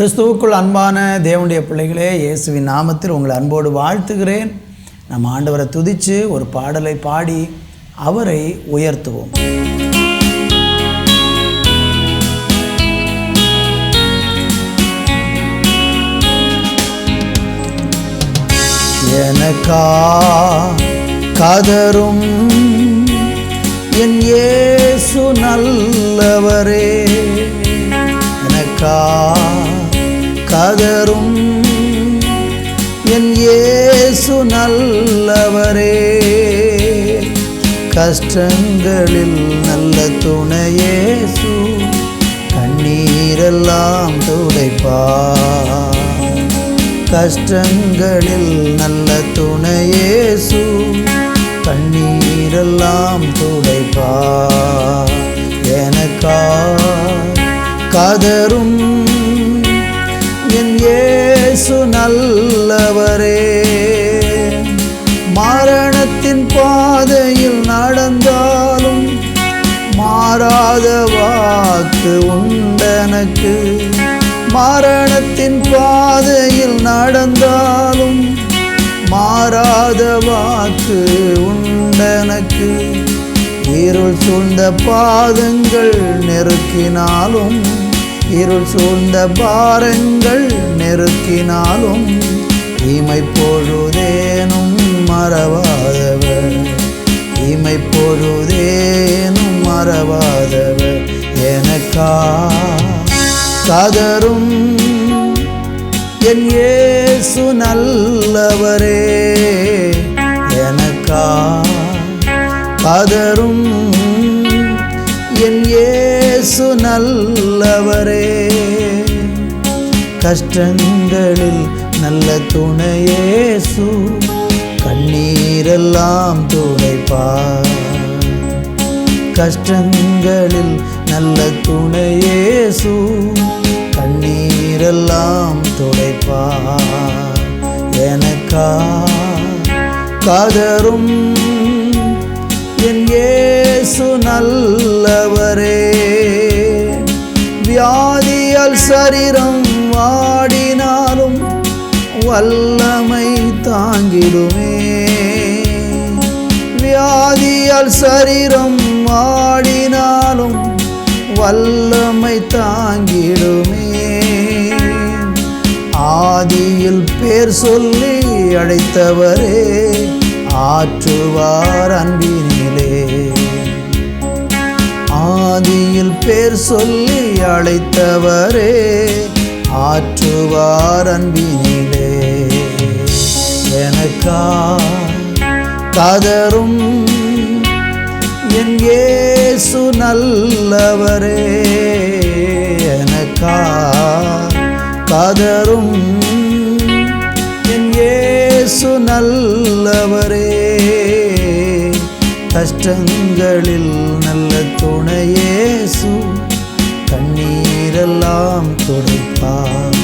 கிறிஸ்துவுக்குள் அன்பான தேவனுடைய பிள்ளைகளே இயேசுவின் நாமத்தில் உங்களை அன்போடு வாழ்த்துகிறேன். நம்ம ஆண்டவரை துதித்து ஒரு பாடலை பாடி அவரை உயர்த்துவோம். எனக்கா கதரும் என் ஏசு நல்லவரே. எனக்கா அகரும் என் ஏசு நல்லவரே கஷ்டங்களில் நல்ல துணையேசு கண்ணீரெல்லாம் துடைப்பா கஷ்டங்களில் நல்ல மாறாத வாக்கு உண்டனக்கு. மரணத்தின் பாதையில் நடந்தாலும் மாறாத வாக்கு உண்டனக்கு. இருள் சூழ்ந்த பாதங்கள் நெருக்கினாலும் இருள் சூழ்ந்த பாரங்கள் நெருக்கினாலும் இமை பொழுதேனும் மறவாதவர். இமை பொழுதேனும் மறவாதவர் எனக்கா? கதரும் என் ஏசு நல்லவரே எனக்கா? கதரும் என் ஏசு நல்லவரே. கஷ்டங்களில் நல்ல துணையேசு கண்ணீரெல்லாம் துடைப்பார். கஷ்டங்களில் நல்ல துணையேசு கண்ணீரெல்லாம் துடைப்பார். எனக்கா காதரும் என் ஏசு நல்லவரே. வியாதியால் சரீரம் வாடினாலும் வல்லமை தாங்கிடுமே வியாதியால் சரீரம் ஆடினாலும் வல்லமை தாங்கிடுமே. ஆதியில் பேர் சொல்லி அழைத்தவரே ஆற்றுவார் அன்பினிலே. ஆதியில் பேர் சொல்லி அழைத்தவரே ஆற்றுவார் அன்பினிலே. எனக்கா கதரும் என் ஏசு நல்லவரே எனக்கா கதரும் என் ஏசு நல்லவரே கஷ்டங்களில் நல்ல துணையேசு கண்ணீரெல்லாம் துடைப்பார்.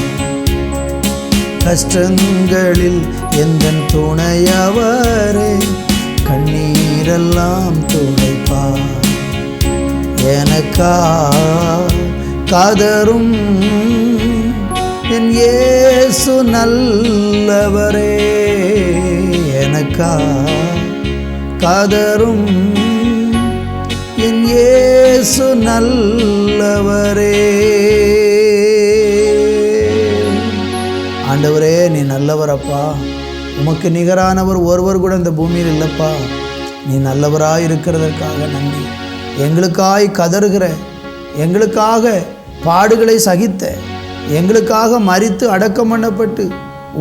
கஷ்டங்களில் எந்த துணையவரே கண்ணீரெல்லாம் துடைப்பார் எனக்கா காதரும் என் ஏசு நல்லவரே. எனக்கா காதரும் என் ஏசு நல்லவரே. ஆண்டவரே நீ நல்லவரப்பா. உமக்கு நிகரானவர் ஒருவர் கூட இந்த பூமியில் இல்லைப்பா. நீ நல்லவராக இருக்கிறதற்காக நன்றி. எங்களுக்காய் கதறுகிற எங்களுக்காக பாடுகளை சகித்த எங்களுக்காக மறித்து அடக்கம் பண்ணப்பட்டு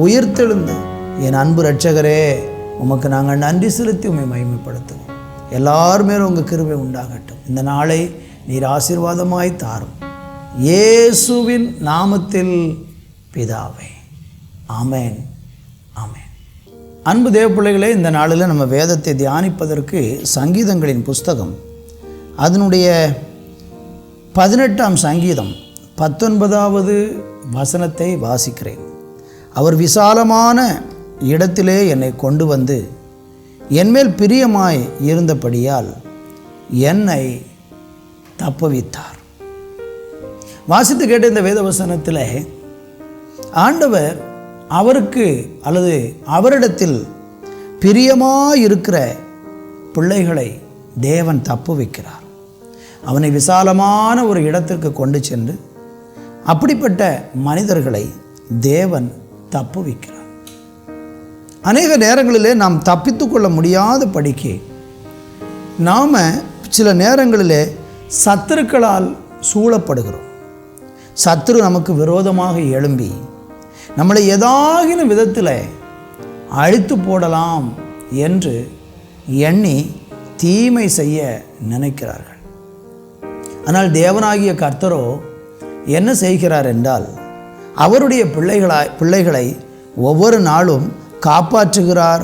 உயிர்த்தெழுந்த என் அன்பு ரட்சகரே உமக்கு நாங்கள் நன்றி செலுத்தி உண்மை மகிமைப்படுத்துவோம். எல்லார் மேலும் உங்கள் கிருபை உண்டாகட்டும். இந்த நாளை நீர் ஆசீர்வாதமாய் தாரும். இயேசுவின் நாமத்தில் பிதாவே. ஆமேன். ஆமேன். அன்பு தேவ பிள்ளைகளே இந்த நாளில் நம்ம வேதத்தை தியானிப்பதற்கு சங்கீதங்களின் புஸ்தகம். அதனுடைய பதினெட்டாம் சங்கீதம் பத்தொன்பதாவது வசனத்தை வாசிக்கிறேன். அவர் விசாலமான இடத்திலே என்னை கொண்டு வந்து என்மேல் பிரியமாய் இருந்தபடியால் என்னை தப்புவித்தார். வாசித்து கேட்ட இந்த வேத வசனத்தில் ஆண்டவர் அவருக்கு அல்லது அவரிடத்தில் பிரியமாக இருக்கிற பிள்ளைகளை தேவன் தப்பு வைக்கிறார். அவனை விசாலமான ஒரு இடத்திற்கு கொண்டு சென்று அப்படிப்பட்ட மனிதர்களை தேவன் தப்பு வைக்கிறார். அநேக நேரங்களிலே நாம் தப்பித்து கொள்ள முடியாத படிக்கு நாம் சில நேரங்களிலே சத்துருக்களால் சூழப்படுகிறோம். சத்துரு நமக்கு விரோதமாக எழும்பி நம்மளை ஏதாகின விதத்தில் அழித்து போடலாம் என்று எண்ணி தீமை செய்ய நினைக்கிறார்கள். ஆனால் தேவனாகிய கர்த்தரோ என்ன செய்கிறார் என்றால் அவருடைய பிள்ளைகளாய் பிள்ளைகளை ஒவ்வொரு நாளும் காப்பாற்றுகிறார்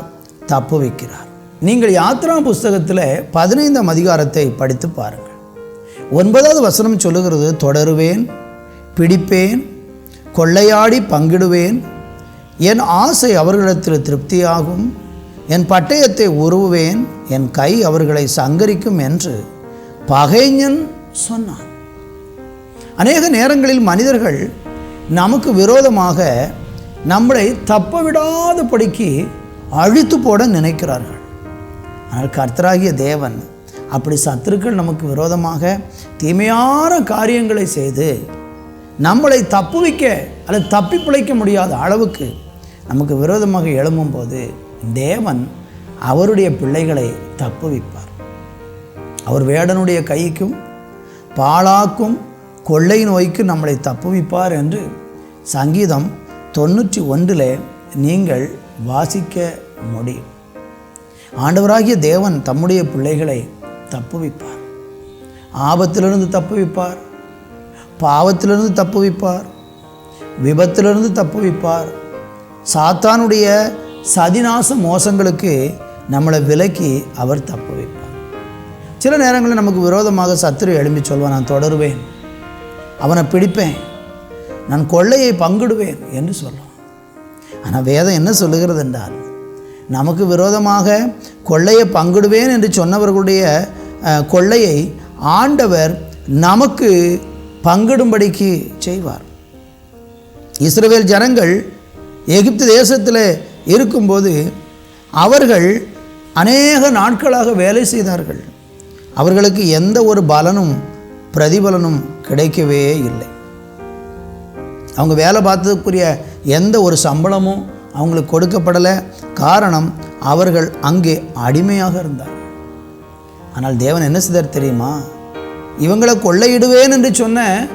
தப்பு வைக்கிறார். நீங்கள் யாத்ரா புஸ்தகத்தில் பதினைந்தாம் அதிகாரத்தை படித்து பாருங்கள். ஒன்பதாவது வசனம் சொல்லுகிறது தொடருவேன் பிடிப்பேன் கொள்ளையாடி பங்கிடுவேன். என் ஆசை அவர்களிடத்தில் திருப்தியாகும். என் பட்டயத்தை உருவுவேன். என் கை அவர்களை சங்கரிக்கும் என்று பகைஞன் சொன்னான். அநேக நேரங்களில் மனிதர்கள் நமக்கு விரோதமாக நம்மளை தப்ப விடாதபடிக்கு அழித்து போட நினைக்கிறார்கள். ஆனால் கர்த்தராகிய தேவன் அப்படி சத்துருக்கள் நமக்கு விரோதமாக தீமையான காரியங்களை செய்து நம்மளை தப்புவிக்க அல்லது தப்பி பிழைக்க முடியாத அளவுக்கு நமக்கு விரோதமாக எழும்பும்போது தேவன் அவருடைய பிள்ளைகளை தப்புவிப்பார். அவர் வேடனுடைய கைக்கும் பாழாக்கும் கொள்ளை நோய்க்கு நம்மளை தப்புவிப்பார் என்று சங்கீதம் தொண்ணூற்றி ஒன்றில் நீங்கள் வாசிக்க முடியும். ஆண்டவராகிய தேவன் தம்முடைய பிள்ளைகளை தப்புவிப்பார். ஆபத்திலிருந்து தப்புவிப்பார். பாவத்திலிருந்து தப்புவிப்பார் விபத்திலிருந்து தப்புவிப்பார் சாத்தானுடைய சதிநாச மோசங்களுக்கு நம்மளை விலக்கி அவர் தப்புவிப்பார் சில நேரங்களில் நமக்கு விரோதமாக சத்துரு எழும்பி சொல்வான் நான் தொடருவேன். அவனை பிடிப்பேன். நான் கொள்ளையை பங்கிடுவேன் என்று சொல்லுவான் ஆனால் வேதம் என்ன சொல்லுகிறது என்றால் நமக்கு விரோதமாக கொள்ளையை பங்கிடுவேன் என்று சொன்னவர்களுடைய கொள்ளையை ஆண்டவர் நமக்கு பங்கிடும்படிக்கு செய்வார். இஸ்ரவேல் ஜனங்கள் எகிப்து தேசத்தில் இருக்கும்போது அவர்கள் அநேக நாட்களாக வேலை செய்தார்கள். அவர்களுக்கு எந்த ஒரு பலனும் பிரதிபலனும் கிடைக்கவே இல்லை. அவங்க வேலை பார்த்ததுக்குரிய எந்த ஒரு சம்பளமும் அவங்களுக்கு கொடுக்கப்படலை. காரணம் அவர்கள் அங்கே அடிமையாக இருந்தார் ஆனால் தேவன் என்ன செய்தார் தெரியுமா? இவங்களை கொள்ளையிடுவேன் என்று சொன்ன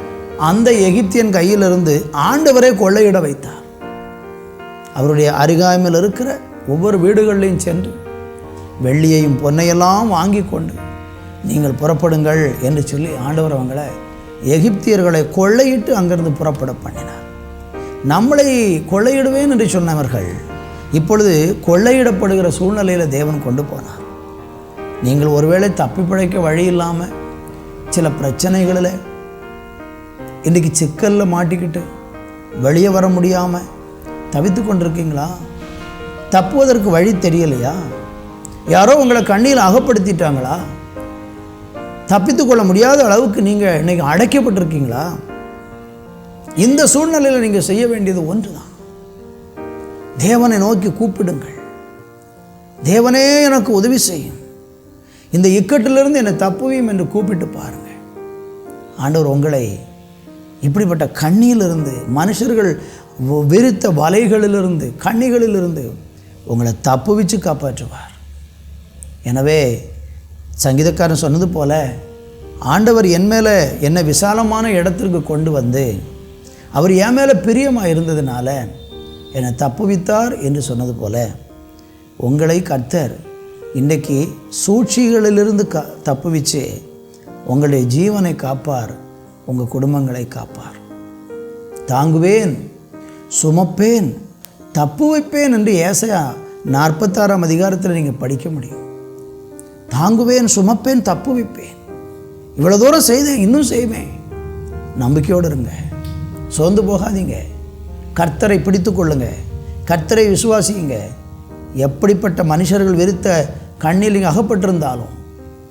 அந்த எகிப்தியன் கையிலிருந்து ஆண்டவரை கொள்ளையிட வைத்தார். அவருடைய அருகாமையில் இருக்கிற ஒவ்வொரு வீடுகளிலையும் சென்று வெள்ளியையும் பொன்னையெல்லாம் வாங்கி கொண்டு நீங்கள் புறப்படுங்கள் என்று சொல்லி ஆண்டவர் அவங்களை எகிப்தியர்களை கொள்ளையிட்டு அங்கிருந்து புறப்பட பண்ணினார். நம்மளை கொள்ளையிடுவேன் என்று சொன்னவர்கள் இப்பொழுது கொள்ளையிடப்படுகிற சூழ்நிலையில் தேவன் கொண்டு போனார். நீங்கள் ஒருவேளை தப்பி பிழைக்க வழி இல்லாமல் சில பிரச்சனைகளில் இன்றைக்கி சிக்கலில் மாட்டிக்கிட்டு வெளியே வர முடியாமல் தவித்து கொண்டிருக்கீங்களா? தப்புவதற்கு வழி தெரியலையா? யாரோ உங்களை கண்ணியில் அகப்படுத்திட்டாங்களா? தப்பித்து கொள்ள முடியாத அளவுக்கு நீங்கள் இன்றைக்கி அடைக்கப்பட்டிருக்கீங்களா? இந்த சூழ்நிலையில் நீங்கள் செய்ய வேண்டியது ஒன்று தான் தேவனை நோக்கி கூப்பிடுங்கள். தேவனே எனக்கு உதவி செய்யும். இந்த இக்கட்டிலிருந்து என்னை தப்புவியும் என்று கூப்பிட்டு பாருங்கள். ஆண்டவர் உங்களை இப்படிப்பட்ட கண்ணியிலிருந்து மனுஷர்கள் வெறுத்த விரித்த வலைகளிலிருந்து கண்ணிகளிலிருந்து உங்களை தப்புவிச்சு காப்பாற்றுவார். எனவே சங்கீதக்காரன் சொன்னது போல ஆண்டவர் என் மேலே என்னை விசாலமான இடத்திற்கு கொண்டு வந்து அவர் என் மேலே பிரியமாக இருந்ததுனால என்னை தப்புவித்தார் என்று சொன்னது போல உங்களை கர்த்தர் இன்றைக்கு சூழ்ச்சிகளிலிருந்து க தப்புவிச்சு உங்களுடைய ஜீவனை காப்பார் உங்கள் குடும்பங்களை காப்பார். தாங்குவேன் சுமப்பேன் தப்பு வைப்பேன் என்று ஏசையா நாற்பத்தாறாம் அதிகாரத்தில் நீங்கள் படிக்க முடியும். தாங்குவேன் சுமப்பேன் தப்பு வைப்பேன். இவ்வளோ தூரம் செய்தேன் இன்னும் செய்வேன். நம்பிக்கையோடு இருங்க. சோர்ந்து போகாதீங்க. கர்த்தரை பிடித்து கொள்ளுங்க. கர்த்தரை விசுவாசிங்க எப்படிப்பட்ட மனுஷர்கள் வெறுத்த கண்ணில் அகப்பட்டிருந்தாலும்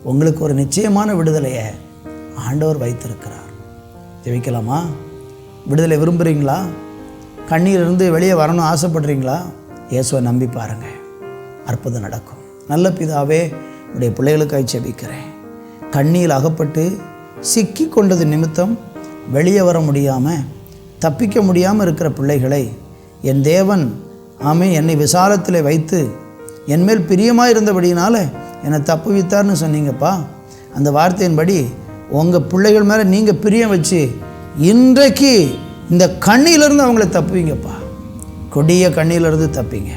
உங்களுக்கு ஒரு நிச்சயமான விடுதலையை ஆண்டவர் வைத்திருக்கிறார். ஜெபிக்கலாமா? விடுதலை விரும்புகிறீங்களா கண்ணீரிலிருந்து வெளியே வரணும்னு ஆசைப்படுறீங்களா? இயேசுவை நம்பி பாருங்கள் அற்புதம் நடக்கும். நல்ல பிதாவே உடைய பிள்ளைகளுக்காக ஜெபிக்கிறேன். கண்ணியில் அகப்பட்டு சிக்கி கொண்டது நிமித்தம் வெளியே வர முடியாமல் தப்பிக்க முடியாமல் இருக்கிற பிள்ளைகளை என் தேவன் ஆமே என்னை விசாலத்தில் வைத்து என்மேல் பிரியமாக இருந்தபடியினால என்னை தப்பு வித்தார்னு சொன்னீங்கப்பா. அந்த வார்த்தையின்படி உங்கள் பிள்ளைகள் மேலே நீங்கள் பிரியம் வச்சு இன்றைக்கு இந்த கண்ணியிலிருந்து அவங்கள தப்புவீங்கப்பா. கொடிய கண்ணியிலிருந்து தப்பிங்க.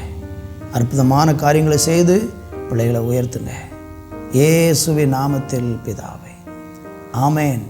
அற்புதமான காரியங்களை செய்து பிள்ளைகளை உயர்த்துங்க. இயேசுவின் நாமத்தில் பிதாவை. ஆமேன்.